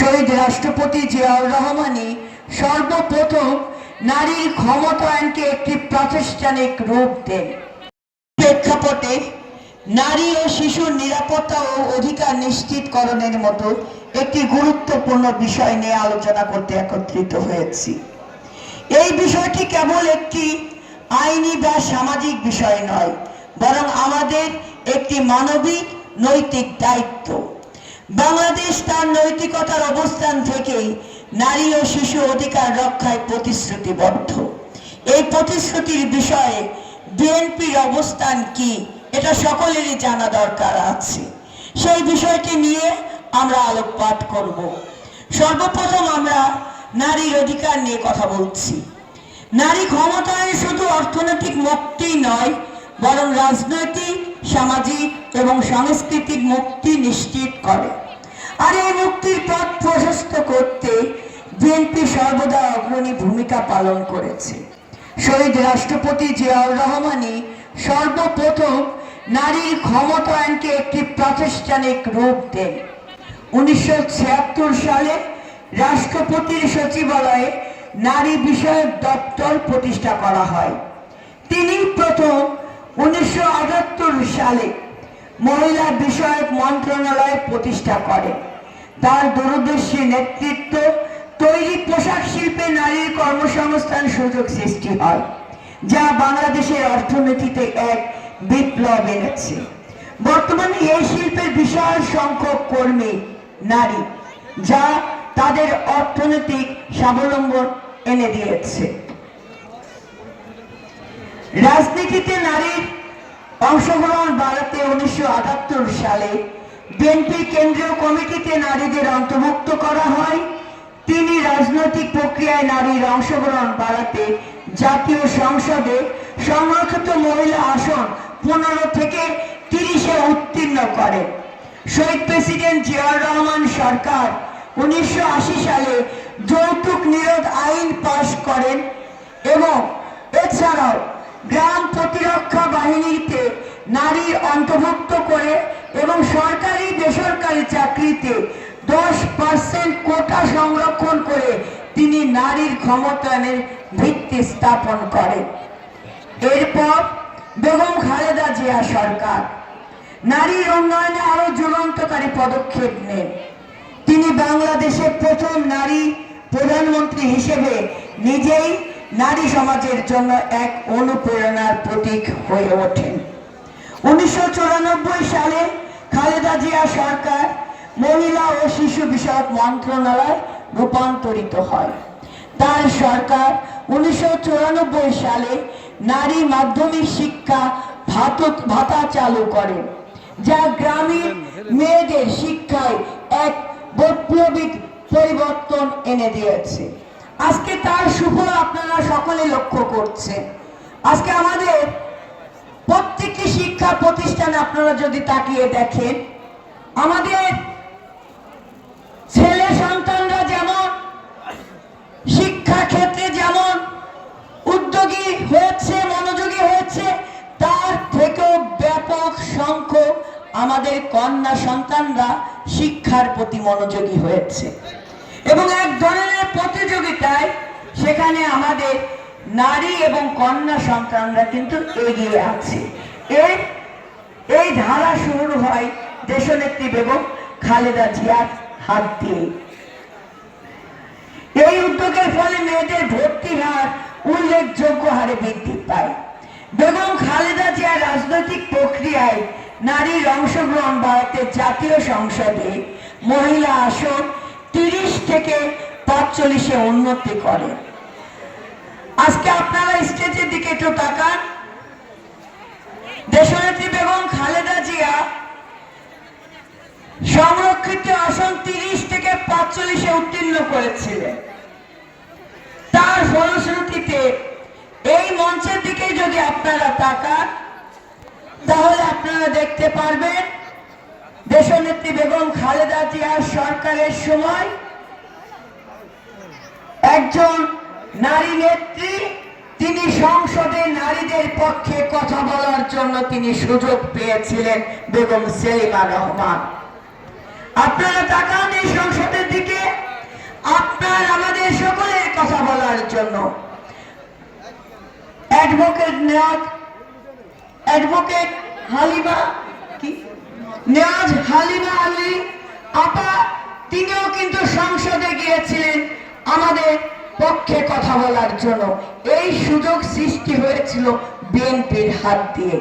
শহীদ রাষ্ট্রপতি জিয়াউর রহমানই সর্বপ্রথম নারীর ক্ষমতায়নকে একটি প্রাতিষ্ঠানিক রূপ দেন। প্রেক্ষাপটে নারী ও শিশুর নিরাপত্তা ও অধিকার নিশ্চিতকরণের মতো একটি গুরুত্বপূর্ণ বিষয় নিয়ে আলোচনা করতে একত্রিত হয়েছি। এই বিষয়টি কেবল একটি আইনি বা সামাজিক বিষয় নয়, বরং আমাদের একটি মানবিক, নৈতিক দায়িত্ব। বাংলাদেশ তার নৈতিকতার অবস্থান থেকেই নারী ও শিশু অধিকার রক্ষায় প্রতিশ্রুতিবদ্ধ। এই প্রতিশ্রুতির বিষয়ে বিএনপির অবস্থান কি, এটা সকলেরই জানা দরকার আছে। সেই বিষয়টি নিয়ে আমরা আলোকপাত করব। সর্বপ্রথম আমরা নারীর অধিকার নিয়ে কথা বলছি। নারী ক্ষমতায়ন শুধু অর্থনৈতিক মুক্তি নয় বরং রাজনৈতিক, সামাজিক এবং সাংস্কৃতিক মুক্তি নিশ্চিত করে। আর এই মুক্তির পথ প্রশস্ত করতে বিএনপি সর্বদা অগ্রণী ভূমিকা পালন করেছে। শহীদ রাষ্ট্রপতি জিয়াউর রহমানই সর্বপ্রথম নারীর ক্ষমতায়নকে একটি প্রাতিষ্ঠানিক রূপ দেন। উনিশশো ছিয়াত্তর সালে রাষ্ট্রপতির সচিবালয়ে নারী বিষয়ক দপ্তর প্রতিষ্ঠা করা হয়। তিনি প্রথম উনিশশো আটাত্তর সালে মহিলা বিষয়ক মন্ত্রণালয় প্রতিষ্ঠা করেন তার দূরদর্শী নেতৃত্ব তৈরি পোশাক শিল্পে নারীর কর্মসংস্থান সুযোগ সৃষ্টি হয়, যা বাংলাদেশের অর্থনীতিতে এক বিপ্লব এনেছে। বর্তমানে এই শিল্পের বিশাল সংখ্যক কর্মী নারী, যা তাদের অর্থনৈতিক স্বাবলম্বন এনে দিয়েছে। রাজনীতিতে নারীর অংশগ্রহণ বাড়াতে উনিশশো সালে বিএনপি কেন্দ্রীয় কমিটিতে নারীদের অন্তর্ভুক্ত করা হয়। তিনি রাজনৈতিক প্রক্রিয়ায় নারীর অংশগ্রহণ বাড়াতে জাতীয় সংসদে সংরক্ষিত মহিলা আসন পনেরো থেকে তিরিশে উত্তীর্ণ করেন। শহীদ প্রেসিডেন্ট জিয়াউর রহমান সরকার উনিশশো আশি সালে যৌতুক নিরোধ আইন পাশ করেন এবং এছাড়াও গ্রাম প্রতিরক্ষা বাহিনীতে নারীর অন্তর্ভুক্ত করে এবং সরকারি বেসরকারি চাকরিতে দশ পার্সেন্ট কোটা সংরক্ষণ করে তিনি নারীর ক্ষমতায়নের ভিত্তি স্থাপন করেন। এরপর বেগম খালেদা জিয়া সরকার। নারীর উন্নয়নে আরও যুগান্তকারী পদক্ষেপ নেন। তিনি বাংলাদেশের প্রথম নারী প্রধানমন্ত্রী হিসেবে নিজেই নারী সমাজের জন্য এক অনুপ্রেরণার প্রতীক হয়ে ওঠেন। উনিশশো সালে খালেদা জিয়া সরকার মহিলা ও শিশু বিষয়ক মন্ত্রণালয় রূপান্তরিত হয়। তার সরকার উনিশশো সালে নারী মাধ্যমিক শিক্ষা ভাত- ভাতা চালু করে, যা গ্রামীণ মেয়েদের শিক্ষায় এক বৈপ্লবিক পরিবর্তন এনে দিয়েছে। আজকে তার সুফল আপনারা সকলে লক্ষ্য করছেন। আজকে আমাদের প্রত্যেকটি শিক্ষা প্রতিষ্ঠানে আপনারা যদি তাকিয়ে দেখেন, আমাদের ছেলে সন্তানরা যেমন শিক্ষা ক্ষেত্রে যেমন উদ্যোগী হয়েছে, মনোযোগী হয়েছে, তার থেকেও ব্যাপক সংখ্যক আমাদের কন্যা সন্তানরা শিক্ষার প্রতি মনোযোগী হয়েছে। এবং এক ধরনের প্রতিযোগিতায় সেখানে আমাদের নারী এবং কন্যা সন্তানরা কিন্তু এগিয়ে আছে। এর এই ধারা শুরু হয় দেশনেত্রী বেগম খালেদা জিয়ার হাত দিয়ে। এই উদ্যোগের ফলে মেয়েদের ভর্তির হার উল্লেখযোগ্য হারে বৃদ্ধি পায়। বেগম খালেদা জিয়া রাজনৈতিক প্রক্রিয়ায় নারীর অংশগ্রহণ বাড়াতে জাতীয় সংসদে মহিলা আসন পাঁচচল্লিশে উন্নতি করে। আজকে আপনারা স্টেজের দিকে একটু তাকান। দেশনেত্রী বেগম খালেদা জিয়া সংরক্ষিত আসন তিরিশ থেকে পাঁচচল্লিশে উত্তীর্ণ করেছিলেন। তার ফলশ্রুতিতে এই মঞ্চের দিকে যদি আপনারা তাকান, তাহলে আপনারা দেখতে পারবেন, দেশনেত্রী বেগম খালেদা জিয়ার সরকারের সময় একজন নারী নেত্রী, তিনি সংসদে নারীদের পক্ষে কথা বলার জন্য তিনি সুযোগ পেয়েছিলেন বেগম সেলিমা রহমান। আপনারা তাকান এই সংসদের দিকে। আপনার আমাদের সকলের কথা বলার জন্য। অ্যাডভোকেট নেয়াজ অ্যাডভোকেট হালিমা কি? নেয়াজ হালিমা আলী, আপা, তিনিও কিন্তু সংসদে গিয়েছিলেন আমাদের পক্ষে কথা বলার জন্য এই সুযোগ সৃষ্টি হয়েছিল বিএনপির হাত দিয়ে।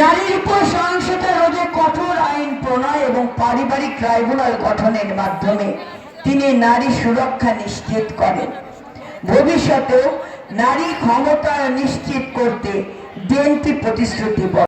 নারীর উপর সহিংসতা রোধে কঠোর আইন প্রণয় এবং পারিবারিক ট্রাইব্যুনাল গঠনের মাধ্যমে তিনি নারী সুরক্ষা নিশ্চিত করেন। ভবিষ্যতেও নারী ক্ষমতা নিশ্চিত করতে বিএনপি প্রতিশ্রুতিবদ্ধ।